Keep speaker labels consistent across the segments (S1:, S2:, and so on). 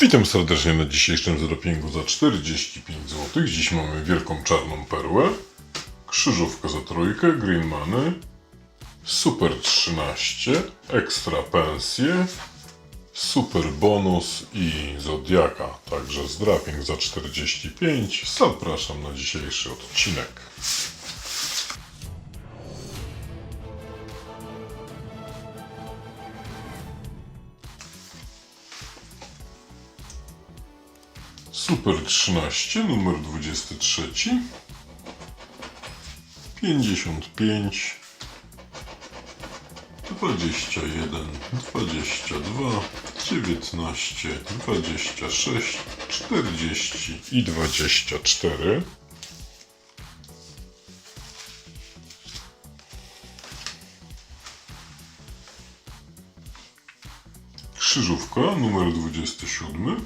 S1: Witam serdecznie na dzisiejszym zropingu za 45 zł. Dziś mamy wielką czarną perłę, krzyżówkę za trójkę, green money, super 13, ekstra pensje, super bonus i zodiaka. Także zdraping za 45. Zapraszam na dzisiejszy odcinek. Super 13, numer 23, 55, 21, 22, 19, 26, 40 i 24. Krzyżówka numer 27.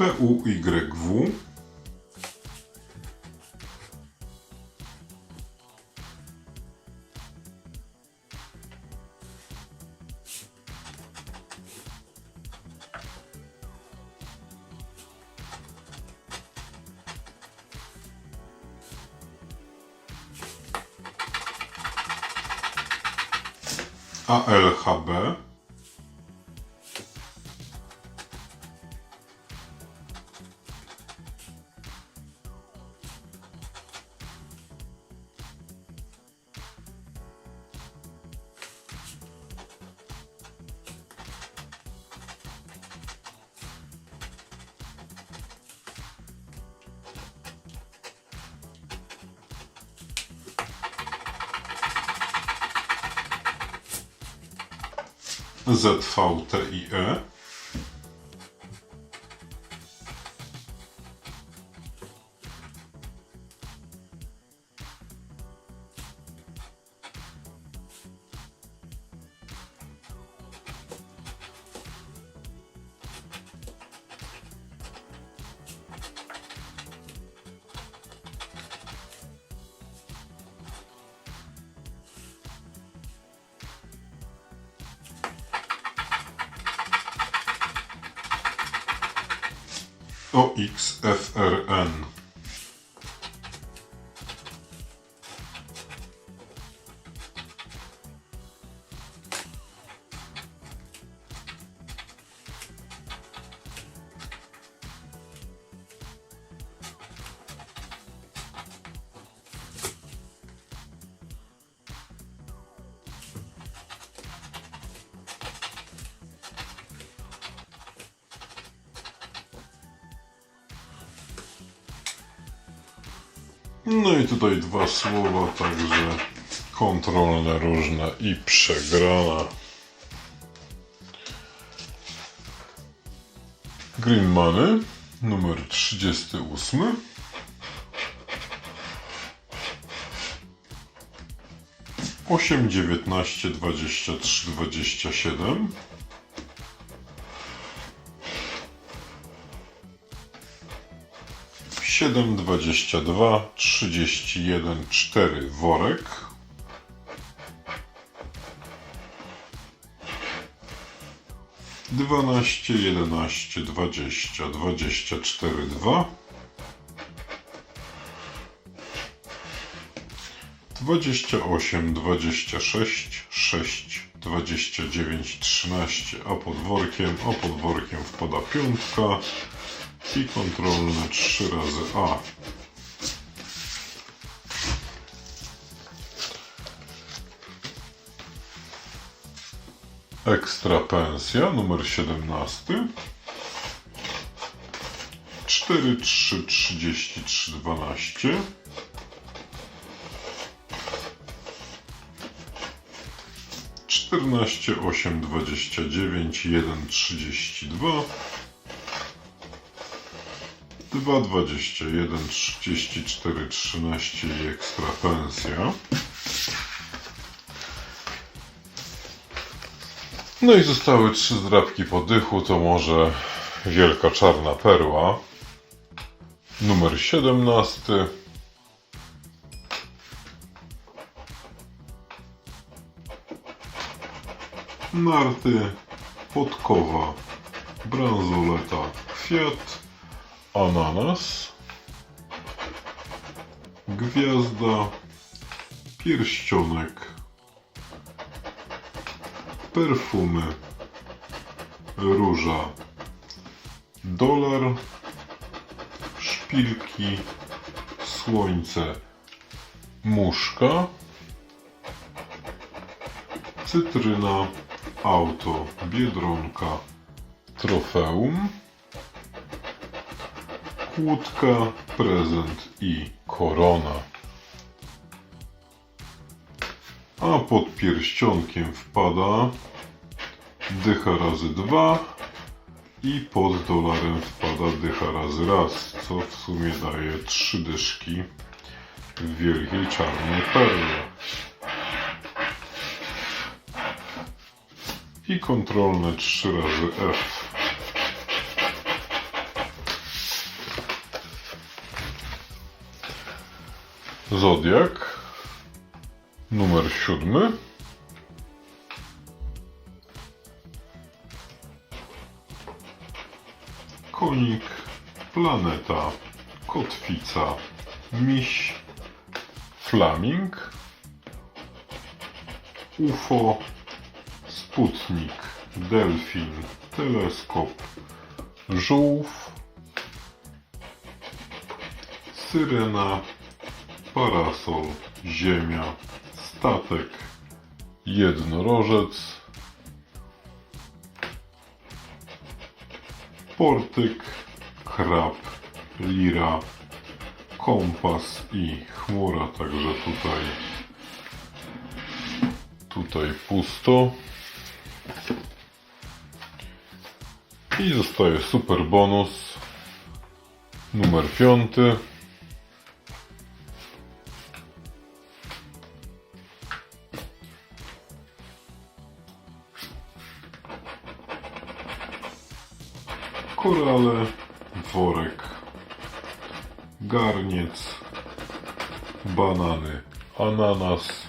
S1: PUYW ALHB ZVTIE OXFRN No i tutaj dwa słowa, także kontrolne różne i przegrana. Green Money numer 38. Osiem, dziewiętnaście, dwadzieścia trzy, dwadzieścia siedem. Siedem, dwadzieścia dwa, trzydzieści jeden, cztery worek. Dwanaście, jedenaście, dwadzieścia, dwadzieścia cztery, dwa. Dwadzieścia osiem, dwadzieścia sześć, sześć, dwadzieścia dziewięć, trzynaście, a pod workiem, a pod workiem wpada piątka i kontrolne 3 razy A. Ekstra pensja numer 17. 4, 3, 33, 12. Czternaście, osiem, dwadzieścia dziewięć, jeden, trzydzieści dwa. 2, 21, 34, 13 i ekstra pensja. No i zostały trzy zdrabki po dychu, to może wielka czarna perła. Numer 17. narty, podkowa, bransoleta, kwiat, ananas, gwiazda, pierścionek, perfumy, róża, dolar, szpilki, słońce, muszka, cytryna, auto, biedronka, trofeum, kłódka, prezent i korona. A pod pierścionkiem wpada dycha razy dwa i pod dolarem wpada dycha razy raz, co w sumie daje trzy dyszki w wielkiej czarnej perle. I kontrolne trzy razy F. Zodiak numer siódmy. Konik, planeta, kotwica, miś, flaming, UFO, sputnik, delfin, teleskop, żółw, syrena, parasol, ziemia, statek, jednorożec, portyk, krab, lira, kompas i chmura, także tutaj tutaj pusto. I zostaje super bonus numer piąty. Korale, worek, garniec, banany, ananas,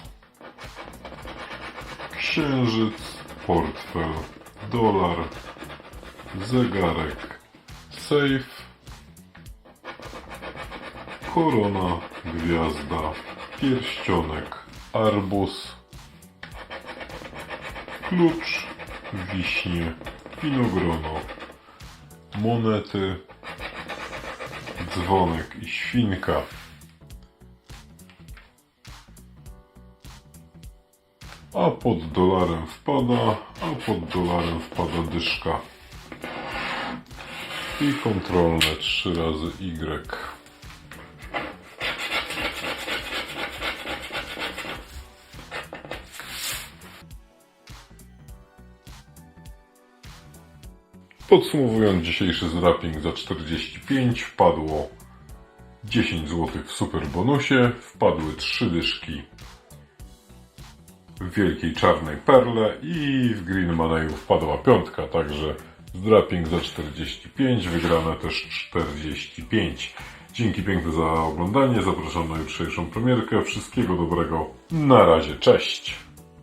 S1: księżyc, portfel, dolar, zegarek, sejf, korona, gwiazda, pierścionek, arbuz, klucz, wiśnie, winogrono, monety, dzwonek i świnka. A pod dolarem wpada, a pod dolarem wpada dyszka. I kontrolne 3 razy Y. Podsumowując dzisiejszy zrapping za 45 wpadło 10 zł w super bonusie, wpadły 3 dyszki w wielkiej czarnej perle i w Green Maneju wpadła piątka, także zdrapping za 45, wygrane też 45. Dzięki piękne za oglądanie, zapraszam na jutrzejszą premierkę. Wszystkiego dobrego, na razie, cześć!